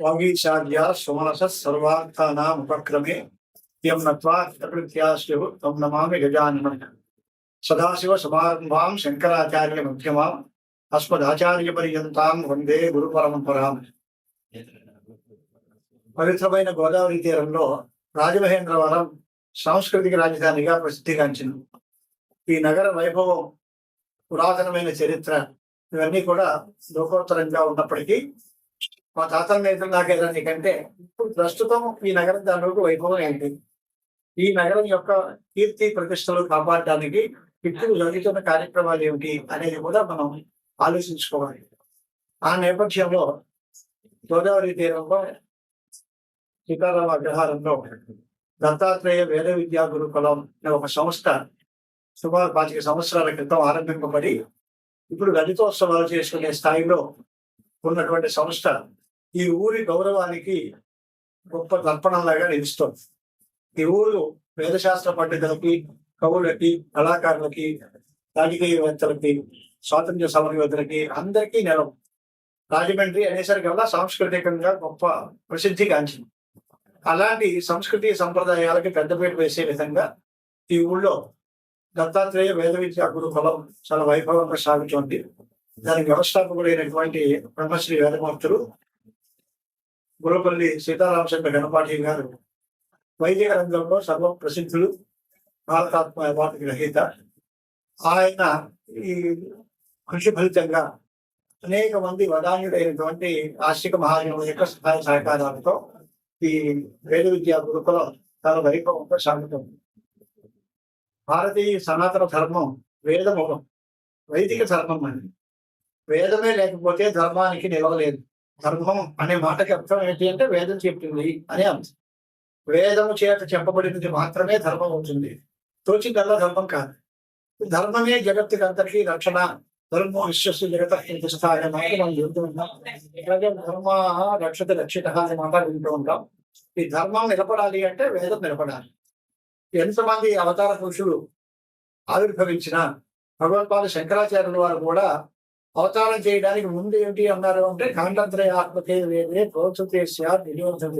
వాగీశార్య సుమనస సర్వార్థానాం ఉపక్రమే యం నత్వా ప్రకృత్యాశ్రవు తం నమామి గజానన సదాశివ సమారంభాం శంకరాచార్య మధ్యమాం అస్మదాచార్య పర్యంతాం వందే గురు పరంపరాం పవిత్రమైన గోదావరి తీరంలో రాజమహేంద్రవరం సాంస్కృతిక రాజధానిగా ప్రసిద్ధిగాంచింది. ఈ నగర వైభవం పురాతనమైన చరిత్ర ఇవన్నీ కూడా లోకోత్తరంగా ఉన్నప్పటికీ మా తాతల నేతలు నాకేదాన్ని కంటే ఇప్పుడు ప్రస్తుతం ఈ నగరం దానిలోకి వైభవం ఏంటి? ఈ నగరం యొక్క కీర్తి ప్రతిష్టలు కాపాడడానికి ఇప్పుడు జరుగుతున్న కార్యక్రమాలు ఏమిటి అనేది కూడా మనం ఆలోచించుకోవాలి. ఆ నేపథ్యంలో గోదావరి తీరంలో సీతారామ అగ్రహారంలో దత్తాత్రేయ వేద విద్యా గురుకులం అనే ఒక సంస్థ సుమారు పాతిక సంవత్సరాల క్రితం ఆరంభింపబడి ఇప్పుడు గణితోత్సవాలు చేసుకునే స్థాయిలో ఉన్నటువంటి సంస్థ ఈ ఊరి గౌరవానికి గొప్ప దర్పణంలాగా నిలుస్తుంది. ఈ ఊరు వేదశాస్త్ర పండితులకి కవులకి కళాకారులకి రాజకీయవేత్తలకి స్వాతంత్ర్య సమరయోధులకి అందరికీ నెలవు. రాజమండ్రి అనేసరికల్లా సాంస్కృతికంగా గొప్ప ప్రసిద్ధిగాంచింది అలాంటి సంస్కృతి సంప్రదాయాలకి పెద్దపీట వేసే విధంగా ఈ ఊళ్ళో దత్తాత్రేయ వేద విద్యా గురుకులం చాలా వైభవంగా సాగుతోంది. దానికి వ్యవస్థాపకుడైనటువంటి బ్రహ్మశ్రీ వేదమూర్తులు గురపల్లి సీతారామచంద్ర గణపాఠి గారు వైదిక రంగంలో సర్వ ప్రసిద్ధులు భారతాత్మ అవార్డు గ్రహీత ఆయన ఈ కృషి ఫలితంగా అనేక మంది వదాన్యుడైనటువంటి ఆస్తిక మహాజనుల యొక్క సహాయ సహకారాలతో ఈ వేద విద్యా గురుకులం చాలా వైభవంతో సాగుతుంది. భారతీయ సనాతన ధర్మం వేదము వైదిక ధర్మం అని వేదమే లేకపోతే ధర్మానికి నిలవలేదు. ధర్మం అనే మాటకి అర్థం ఏంటి అంటే వేదం చెప్పింది అని అంశం వేదము చేత చెప్పబడినది మాత్రమే ధర్మం అవుతుంది. తోచిందల్లా ధర్మం కాదు. ధర్మమే జగత్తుకి అందరికీ రక్షణ. ధర్మం విశ్వస్సు జగత ప్రతిష్ట అనే మాట మనం చెబుతూ ఉంటాం అలాగే ధర్మ రక్షత రక్షిత అనే మాట వింటూ ఉంటాం ఈ ధర్మం నిలబడాలి అంటే వేదం నిలబడాలి. ఎంతమంది అవతార పురుషులు ఆవిర్భవించిన భగవత్పాద శంకరాచార్యుల వారు కూడా అవతారం చేయడానికి ముందు ఏంటి అన్నారు అంటే కాండత్రయ ఆత్మకే వేదే ప్రోత్సతే నియోజన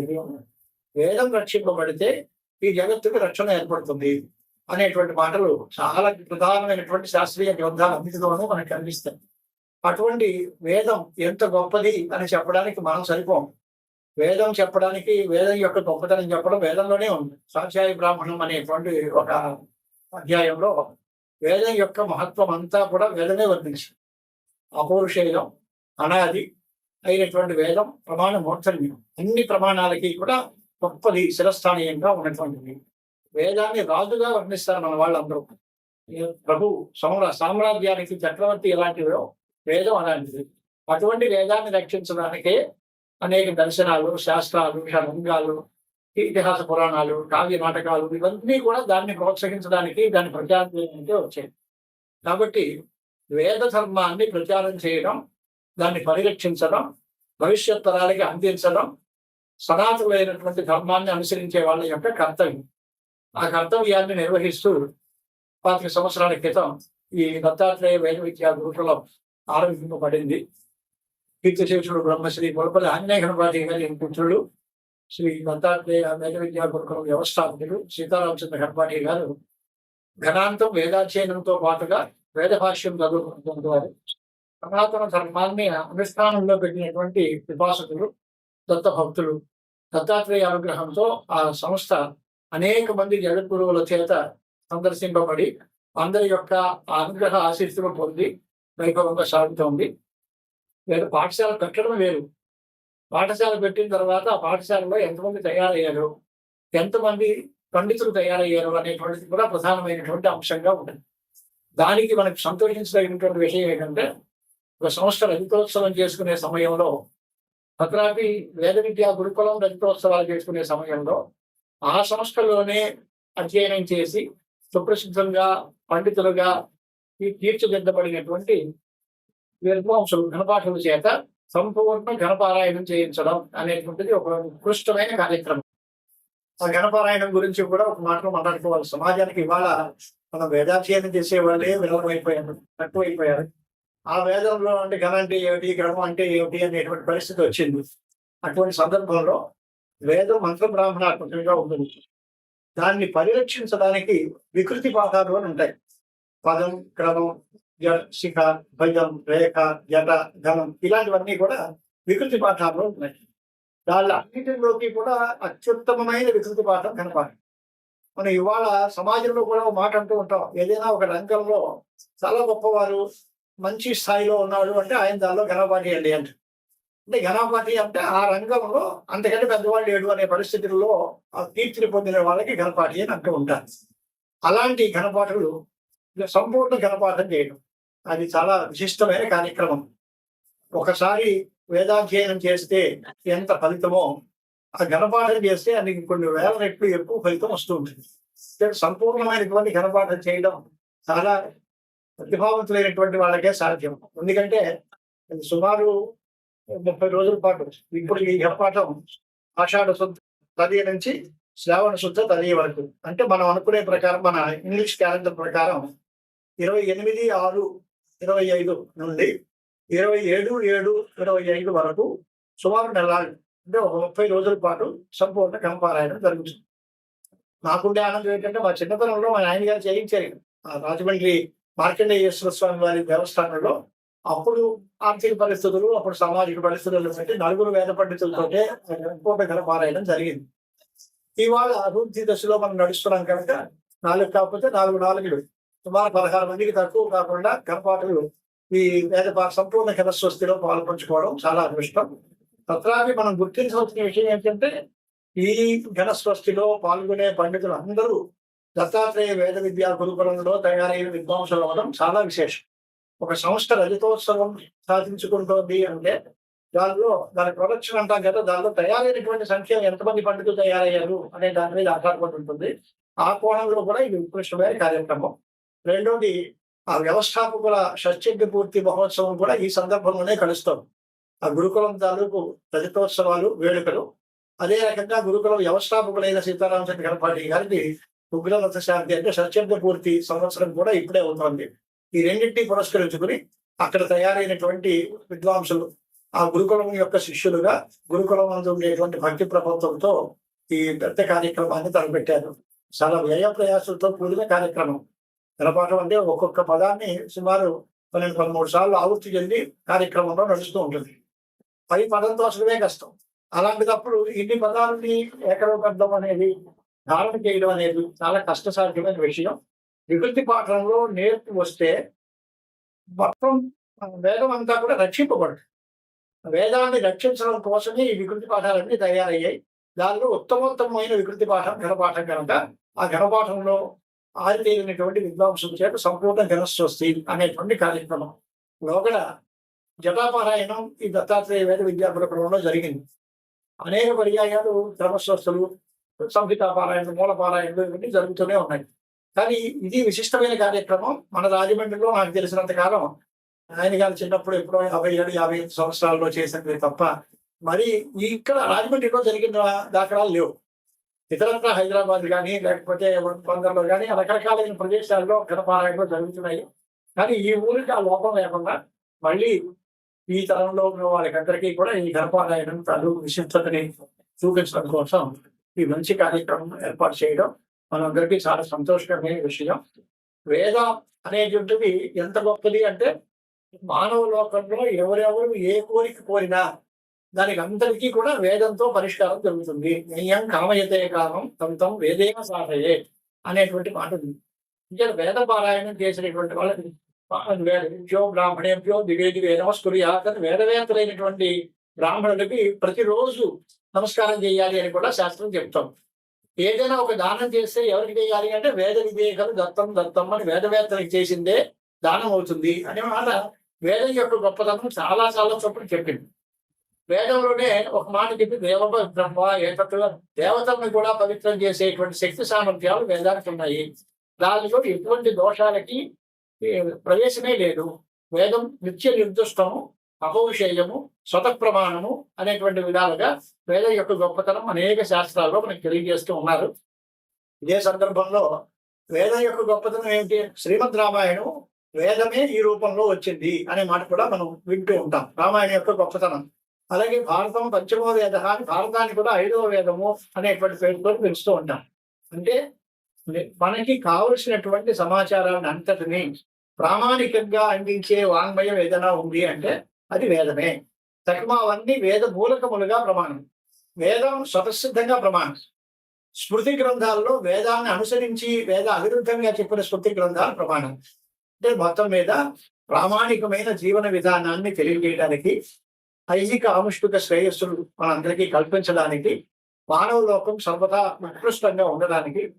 వేదం రక్షింపబడితే ఈ జగత్తుకు రక్షణ ఏర్పడుతుంది అనేటువంటి మాటలు చాలా ప్రధానమైనటువంటి శాస్త్రీయ గ్రంథాలు అన్నిటిలోనూ మనకు కనిపిస్తాయి. అటువంటి వేదం ఎంత గొప్పది అని చెప్పడానికి మనం సరిపోం. వేదం చెప్పడానికి వేదం యొక్క గొప్పతనం చెప్పడం వేదంలోనే ఉంది. స్వాధ్యాయ బ్రాహ్మణం అనేటువంటి ఒక అధ్యాయంలో వేదం యొక్క మహత్వం అంతా కూడా వేదమే వర్ణించింది. అపౌరుషేయం అనాది అయినటువంటి వేదం ప్రమాణ మోక్షణీయం అన్ని ప్రమాణాలకి కూడా గొప్పది శిరస్థానీయంగా ఉన్నటువంటిది. వేదాన్ని రాజుగా వర్ణిస్తారు మన వాళ్ళందరూ. ప్రభు సమర సామ్రాజ్యానికి చక్రవర్తి ఎలాంటివో వేదం అలాంటిది. అటువంటి వేదాన్ని రక్షించడానికే అనేక దర్శనాలు శాస్త్రాలు రంగాలు ఇతిహాస పురాణాలు కావ్య నాటకాలు ఇవన్నీ కూడా దాన్ని ప్రోత్సహించడానికి దాన్ని ప్రచారం చేయడానికి వచ్చాయి. కాబట్టి వేద ధర్మాన్ని ప్రచారం చేయడం దాన్ని పరిరక్షించడం భవిష్యత్ తరాలకి అందించడం సనాతనమైనటువంటి ధర్మాన్ని అనుసరించే వాళ్ళ యొక్క కర్తవ్యం. ఆ కర్తవ్యాన్ని నిర్వహిస్తూ పాతిక సంవత్సరాల క్రితం ఈ దత్తాత్రేయ వేద విద్యా గురుకులం ఆరంభింపబడింది. కీర్తిశేషుడు బ్రహ్మశ్రీ ములపల్లి ఆంజనేయ గణపాటి గారి పుత్రుడు శ్రీ దత్తాత్రేయ వేద విద్యా గురుకులం వ్యవస్థాపకులు సీతారామచంద్ర గణపాటి గారు ఘనాంతం వేదాధ్యయనంతో పాటుగా వేదభాష్యం భాష్యం చదువుకుంటున్నారు సనాతన ధర్మాన్ని అనుష్ఠానంలో పెట్టినటువంటి విపాసకులు దత్త భక్తులు దత్తాత్రేయ అనుగ్రహంతో ఆ సంస్థ అనేక మంది జగద్గురువుల చేత సందర్శింపబడి అందరి యొక్క అనుగ్రహ ఆశీస్సులు పొంది వైభవంగా సాగుతోంది. వేరు పాఠశాల పెట్టడం వేరు. పాఠశాల పెట్టిన తర్వాత ఆ పాఠశాలలో ఎంతమంది తయారయ్యారు? ఎంతమంది పండితులు తయారయ్యారు అనేటువంటిది కూడా ప్రధానమైనటువంటి అంశంగా ఉంటుంది. దానికి మనకు సంతోషించదగినటువంటి విషయం ఏంటంటే ఒక సంస్థ రజతోత్సవం చేసుకునే సమయంలో భద్రాద్రి వేద విద్యా గురుకులం రజతోత్సవాలు చేసుకునే సమయంలో ఆ సంస్థలోనే అధ్యయనం చేసి సుప్రసిద్ధంగా పండితులుగా తీర్చిదిద్దబడినటువంటి విద్వాంసులు ఘనపాఠుల చేత సంపూర్ణ ఘనపారాయణం చేయించడం అనేటువంటిది ఒక ఉత్కృష్టమైన కార్యక్రమం. ఆ ఘనపారాయణం గురించి కూడా ఒక మాటలో మాట్లాడుకోవాలి. సమాజానికి ఇవాళ మనం వేదాధ్యయనం చేసే వాళ్ళే విలమైపోయారు తక్కువైపోయారు. ఆ వేదంలో అంటే ఘన అంటే ఏమిటి గ్రహం అంటే ఏమిటి అనేటువంటి పరిస్థితి వచ్చింది. అటువంటి సందర్భంలో వేదం మంత్ర బ్రాహ్మణాత్మకంగా ఉంటుంది. దాన్ని పరిరక్షించడానికి వికృతి పాఠాలు అని ఉంటాయి. పదం క్రమం శిఖ భజం రేఖ జట ఘనం ఇలాంటివన్నీ కూడా వికృతి పాఠాలు ఉన్నాయి వాళ్ళ అన్నిటిలోకి కూడా అత్యుత్తమమైన వికృతి పాఠం కనపాలి మనం ఇవాళ సమాజంలో కూడా మాట అంటూ ఉంటాం. ఏదైనా ఒక రంగంలో చాలా గొప్పవారు మంచి స్థాయిలో ఉన్నాడు అంటే ఆయన దానిలో ఘనపాటి అండి అంటే అంటే ఘనపాటి అంటే ఆ రంగంలో అంతకంటే పెద్దవాళ్ళు లేడు అనే పరిస్థితుల్లో ఆ కీర్తిని పొందిన వాళ్ళకి ఘనపాటి అని అంటూ ఉంటారు. అలాంటి ఘనపాటలు సంపూర్ణ ఘనపాఠం చేయడం అది చాలా విశిష్టమైన కార్యక్రమం. ఒకసారి వేదాధ్యయనం చేస్తే ఎంత ఫలితమో ఆ ఘనపాఠం చేస్తే అది కొన్ని వేల రెట్లు ఎక్కువ ఫలితం వస్తూ ఉంటుంది సంపూర్ణమైనటువంటి ఘనపాఠం చేయడం చాలా ప్రతిభావంతులైనటువంటి వాళ్ళకే సాధ్యం. ఎందుకంటే సుమారు ముప్పై రోజుల పాటు ఇప్పుడు ఈ ఘనపాఠం ఆషాఢ శుద్ధ తదియ నుంచి శ్రావణ శుద్ధ తదియ వరకు. అంటే మనం అనుకునే ప్రకారం మన ఇంగ్లీష్ క్యాలెండర్ ప్రకారం ఇరవై ఎనిమిది ఆరు ఇరవై ఐదు నుండి ఇరవై ఏడు ఏడు ఇరవై ఐదు వరకు సుమారు నెలలు అంటే ఒక ముప్పై రోజుల పాటు సంపూర్ణ కనపారాయణం జరుగుతుంది. నాకుండే ఆనందం ఏంటంటే మా చిన్నతనంలో మా ఆయన గారు చేయించారు ఆ రాజమండ్రి మార్కండేశ్వర స్వామి వారి దేవస్థానంలో అప్పుడు ఆర్థిక పరిస్థితులు అప్పుడు సామాజిక పరిస్థితులు బట్టి నలుగురు వేద పండితులతోటే సంపూర్ణ కనపారాయణం జరిగింది. ఇవాళ అభివృద్ధి దశలో మనం నడుస్తున్నాం కనుక నాలుగు కాకపోతే నాలుగు నాలుగులు. సుమారు పదహారు మందికి తక్కువ కాకుండా కనపాటలు ఈ వేద పా- సంపూర్ణ ఘనస్వస్తిలో పాల్పంచుకోవడం చాలా అదృష్టం. తత్రాపి మనం గుర్తించవలసిన విషయం ఏంటంటే ఈ ఘనస్వస్తిలో పాల్గొనే పండితులు అందరూ దత్తాత్రేయ వేద విద్యా గురుకులంలో తయారైన విద్వాంసులు అవ్వడం చాలా విశేషం. ఒక సంస్థ రజతోత్సవం సాధించుకుంటోంది అంటే దానిలో దాని ప్రొడక్షన్ అంటాం కదా దానిలో తయారైనటువంటి సంఖ్య ఎంతమంది పండితులు తయారయ్యారు అనే దాని మీద ఆధారపడి ఉంటుంది. ఆ కోణంలో కూడా ఇది ఉత్కృష్టమైన కార్యక్రమం. రెండోది ఆ వ్యవస్థాపకుల షష్యజ్ఞ పూర్తి మహోత్సవం కూడా ఈ సందర్భంలోనే కలుస్తాం ఆ గురుకులం తాలూకు రజతోత్సవాలు వేడుకలు. అదే రకంగా గురుకులం వ్యవస్థాపకులైన సీతారామచంద్ర గణపాటి గారికి ఉగ్రరథ శాంతి అంటే సత్యంత పూర్తి సంవత్సరం కూడా ఇప్పుడే అవుతోంది ఈ రెండింటినీ పురస్కరించుకుని అక్కడ తయారైనటువంటి విద్వాంసులు ఆ గురుకులం యొక్క శిష్యులుగా గురుకులం అందు ఉండేటువంటి భక్తి ప్రపంచంతో ఈ పెద్ద కార్యక్రమాన్ని తలపెట్టారు. చాలా వ్యయ ప్రయాసంతో కూడిన కార్యక్రమం. జలపాతం అంటే ఒక్కొక్క పదాన్ని సుమారు పన్నెండు పదమూడు సార్లు ఆవృత్తి చెంది కార్యక్రమంలో నడుస్తూ ఉంటుంది. పై పదం తోచడమే కష్టం. అలాంటిదప్పుడు ఇన్ని పదాలని ఏకరూపడ్డం అనేది ధారణ చేయడం అనేది చాలా కష్టసాధ్యమైన విషయం. వికృతి పాఠంలో నేర్పు వస్తే మొత్తం వేదం అంతా కూడా రక్షింపబడుతుంది. వేదాన్ని రక్షించడం కోసమే ఈ వికృతి పాఠాలన్నీ తయారయ్యాయి. దానిలో ఉత్తమోత్తమైన వికృతి పాఠం ఘనపాఠం కనుక ఆ ఘనపాఠంలో ఆరితేరినటువంటి విద్వాంసుల చేత సంపూర్ణ ఘనస్వస్తి అనేటువంటి కార్యక్రమం లోగడ జటాపారాయణం ఈ దత్తాత్రేయ వేద విద్యాపురంలో జరిగింది. అనేక పర్యాయాలు క్రమస్వస్థులు సంహితాపారాయణలు మూలపారాయణలు ఇవన్నీ జరుగుతూనే ఉన్నాయి. కానీ ఇది విశిష్టమైన కార్యక్రమం. మన రాజమండ్రిలో నాకు తెలిసినంత కాలం ఆయన గారు చిన్నప్పుడు ఎప్పుడో యాభై ఏడు యాభై ఐదు సంవత్సరాల్లో చేసినవి తప్ప మరి ఇక్కడ రాజమండ్రిలో జరిగిన దాఖలాలు లేవు. ఇతరత్ర హైదరాబాద్ కానీ లేకపోతే కొందరిలో కానీ రకరకాలైన ప్రదేశాల్లో గతపారాయణలు జరుగుతున్నాయి. కానీ ఈ ఊరికి ఆ లోపం లేకుండా మళ్ళీ ఈ తరంలో ఉన్న వాళ్ళకందరికీ కూడా ఈ గర్భాలయం తాలూకు విశిష్టతని చూపించడం కోసం ఈ మంచి కార్యక్రమం ఏర్పాటు చేయడం మనందరికీ చాలా సంతోషకరమైన విషయం. వేద అనేటువంటిది ఎంత గొప్పది అంటే మానవ లోకంలో ఎవరెవరు ఏ కోరిక కోరినా దానికి అందరికీ కూడా వేదంతో పరిష్కారం జరుగుతుంది. నయ్యం కామయతే కామం తంతం వేదేన సాధయే అనేటువంటి మాట ఉంది. ఇంకా వేద పారాయణం చేసినటువంటి వాళ్ళకి వేదభ్యో బ్రాహ్మణేభ్యో దివేది వేదమస్కుర్యాత్ అని వేదవేత్తలైనటువంటి బ్రాహ్మణులకి ప్రతిరోజు నమస్కారం చేయాలి అని కూడా శాస్త్రం చెప్తాం. ఏదైనా ఒక దానం చేస్తే ఎవరికి చేయాలి అంటే వేద వివేకలు దత్తం దత్తం అని వేదవేత్తలకు చేసిందే దానం అవుతుంది. అనే మాట వేదం యొక్క గొప్పతనం చాలా చాలా చొప్పున చెప్పింది. వేదంలోనే ఒక మాట చెప్పి దేవ బ్రహ్మ ఏకత్వ దేవతలను కూడా పవిత్రం చేసేటువంటి శక్తి సామర్థ్యాలు వేదానికి ఉన్నాయి. దానిలో ఎటువంటి దోషాలకి ప్రవేశమే లేదు. వేదం నిత్య నిర్దుష్టము అపౌషేయము స్వత ప్రమాణము అనేటువంటి విధాలుగా వేదం యొక్క గొప్పతనం అనేక శాస్త్రాల్లో మనకు తెలియజేస్తూ ఉన్నారు. ఇదే సందర్భంలో వేదం యొక్క గొప్పతనం ఏంటి? శ్రీమద్ రామాయణం వేదమే ఈ రూపంలో వచ్చింది అనే మాట కూడా మనం వింటూ ఉంటాం. రామాయణం యొక్క గొప్పతనం. అలాగే భారతం పంచమో వేద అని భారతాన్ని కూడా ఐదవ వేదము అనేటువంటి పేరుతో పిలుస్తూ ఉంటాం. అంటే మనకి కావలసినటువంటి సమాచారాన్ని అంతటిని ప్రామాణికంగా అందించే వాంగ్మయం ఏదైనా ఉంది అంటే అది వేదమే. తగ్మావన్నీ వేద మూలకములుగా ప్రమాణం. వేదం స్వతసిద్ధంగా ప్రమాణం. స్మృతి గ్రంథాల్లో వేదాన్ని అనుసరించి వేద అవిరుద్ధంగా చెప్పిన స్మృతి గ్రంథాలు ప్రమాణం. అంటే మొత్తం మీద ప్రామాణికమైన జీవన విధానాన్ని తెలియజేయడానికి ఐహిక ఆముష్టిక శ్రేయస్సులు మనందరికీ కల్పించడానికి మానవ లోకం సర్వదా ఉత్కృష్టంగా ఉండడానికి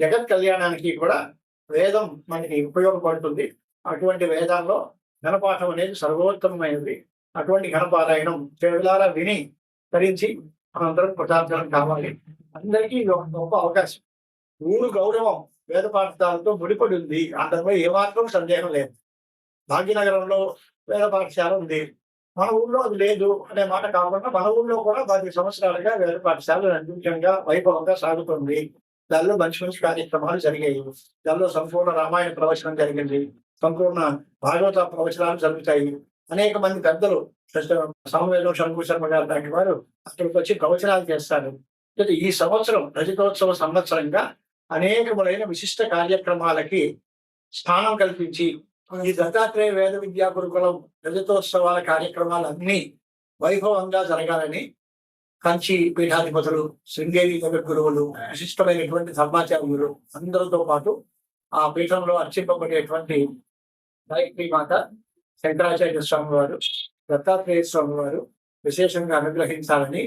జగత్ కళ్యాణానికి కూడా వేదం మనకి ఉపయోగపడుతుంది. అటువంటి వేదాల్లో ఘనపాఠం అనేది సర్వోత్తమమైనది. అటువంటి ఘనపారాయణం కేవలారా విని ధరించి మనందరం ప్రచారం కావాలి. అందరికీ ఇది ఒక గొప్ప అవకాశం. ఊరు గౌరవం వేద పాఠశాలతో ముడిపడి ఉంది అందులో ఏమాత్రం సందేహం లేదు. భాగ్యనగరంలో వేద పాఠశాల ఉంది. మన ఊళ్ళో అది లేదు అనే మాట కాకుండా మన ఊళ్ళో కూడా పది సంవత్సరాలుగా వేద పాఠశాల నిర్మితంగా వైభవంగా సాగుతుంది. దానిలో మంచి మంచి కార్యక్రమాలు జరిగాయి. దానిలో సంపూర్ణ రామాయణ ప్రవచనం జరిగింది. సంపూర్ణ భాగవత ప్రవచనాలు జరుగుతాయి. అనేక మంది పెద్దలు సమవేదం శంకు శర్మ గారు లాంటి వారు అక్కడికి వచ్చి ప్రవచనాలు చేస్తారు. ఈ సంవత్సరం రజతోత్సవ సంవత్సరంగా అనేకములైన విశిష్ట కార్యక్రమాలకి స్థానం కల్పించి ఈ దత్తాత్రేయ వేద విద్యా గురుకులం రజతోత్సవాల కార్యక్రమాలన్నీ వైభవంగా జరగాలని కంచి పీఠాధిపతులు శృంగేరి గురువులు విశిష్టమైనటువంటి ధర్మాచార్యులు అందరితో పాటు ఆ పీఠంలో అర్చింపబడేటువంటి గాయత్రి మాత శంకరాచార్య స్వామి వారు దత్తాత్రేయ స్వామి వారు విశేషంగా అనుగ్రహించాలని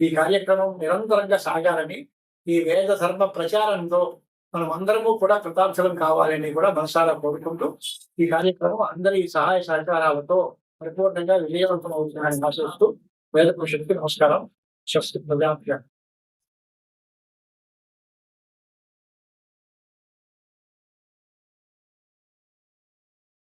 ఈ కార్యక్రమం నిరంతరంగా సాగాలని ఈ వేద ధర్మ ప్రచారంలో మనం అందరము కూడా కృతార్థులం కావాలని కూడా మనసారా కోరుకుంటూ ఈ కార్యక్రమం అందరి సహాయ సహకారాలతో పరిపూర్ణంగా విజయవంతం అవుతుందని ఆశిస్తూ వేద పురుషుడికి నమస్కారం. స్వస్తి ప్రజాభ్య